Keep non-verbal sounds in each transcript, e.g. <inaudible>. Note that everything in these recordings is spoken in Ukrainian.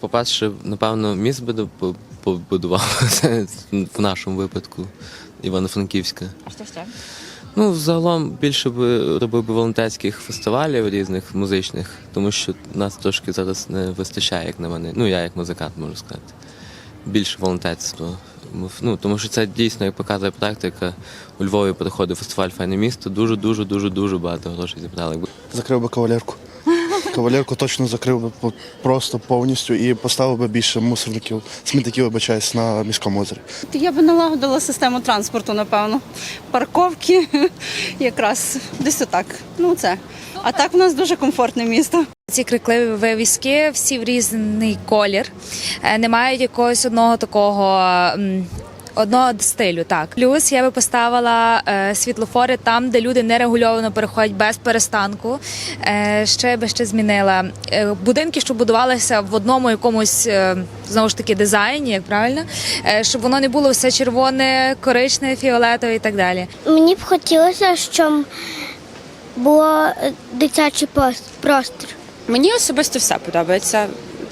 По-перше, напевно, міст би побудував <laughs> в нашому випадку Івано-Франківська. А що ще? Ну, загалом більше би робив би волонтерських фестивалів різних музичних, тому що нас трошки зараз не вистачає, як на мене. Ну, я як музикант можу сказати. Більше волонтерства. Ну, тому що це дійсно, як показує практика, у Львові проходив фестиваль Файне місто. Дуже, дуже, дуже, дуже багато грошей зібрали. Закрив би кавалерку. Кавалерку точно закрив би по- просто повністю і поставив би більше мусорників, смітників, вибачаюсь, на міському озері. Я би налагодила систему транспорту, напевно. Парковки <laughs> якраз десь отак. Ну це. А так в нас дуже комфортне місто. Ці крикливі вивіски всі в різний колір, е, не мають якогось одного такого. Одного стилю, так. Плюс я би поставила е, світлофори там, де люди нерегульовано переходять без перестанку. Е, ще би ще змінила е, будинки, що будувалися в одному якомусь е, знову ж таки дизайні, як правильно, е, щоб воно не було все червоне, коричневе, фіолетове і так далі. Мені б хотілося, щоб було е, дитячий простір. Мені особисто все подобається.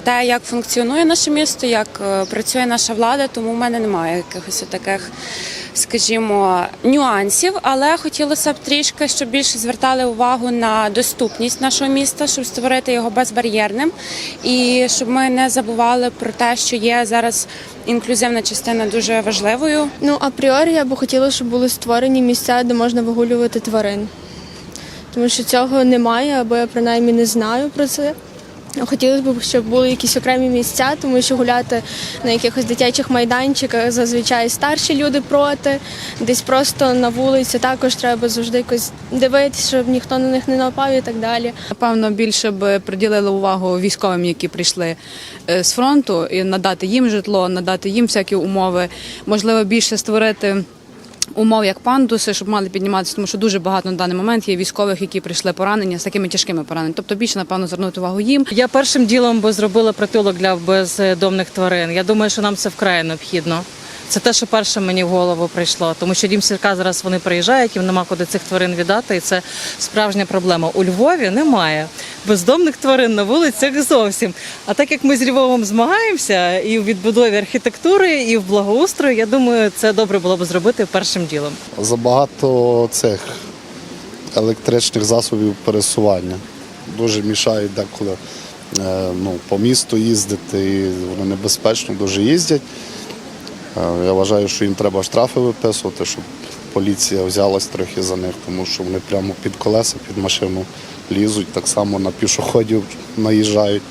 Те, як функціонує наше місто, як е, працює наша влада, тому в мене немає якихось таких, скажімо, нюансів. Але хотілося б трішки, щоб більше звертали увагу на доступність нашого міста, щоб створити його безбар'єрним, і щоб ми не забували про те, що є зараз інклюзивна частина дуже важливою. Ну, апріорі я би хотіла, щоб були створені місця, де можна вигулювати тварин. Тому що цього немає, або я принаймні не знаю про це. Хотілося б, щоб були якісь окремі місця, тому що гуляти на якихось дитячих майданчиках зазвичай старші люди проти. Десь просто на вулиці також треба завжди якось дивитися, щоб ніхто на них не напав і так далі. Напевно, більше б приділили увагу військовим, які прийшли е, з фронту, і надати їм житло, надати їм всякі умови. Можливо, більше створити. Умов як пандуси, щоб мали підніматися, тому що дуже багато на даний момент є військових, які прийшли поранення з такими тяжкими пораненнями. Тобто більше, напевно, звернути увагу їм. Я першим ділом би зробила притулок для бездомних тварин. Я думаю, що нам це вкрай необхідно. Це те, що перше мені в голову прийшло, тому що дім сілька зараз вони приїжджають, їм нема куди цих тварин віддати, і це справжня проблема. У Львові немає бездомних тварин на вулицях зовсім. А так як ми з Львовом змагаємося і в відбудові архітектури, і в благоустрої, я думаю, це добре було б зробити першим ділом. Забагато цих електричних засобів пересування. Дуже мішають деколи е, ну, по місту їздити, і вони небезпечно дуже їздять. Е, Я вважаю, що їм треба штрафи виписувати, щоб поліція взялась трохи за них, тому що вони прямо під колеса, під машину лізуть, так само на пішоходів наїжджають.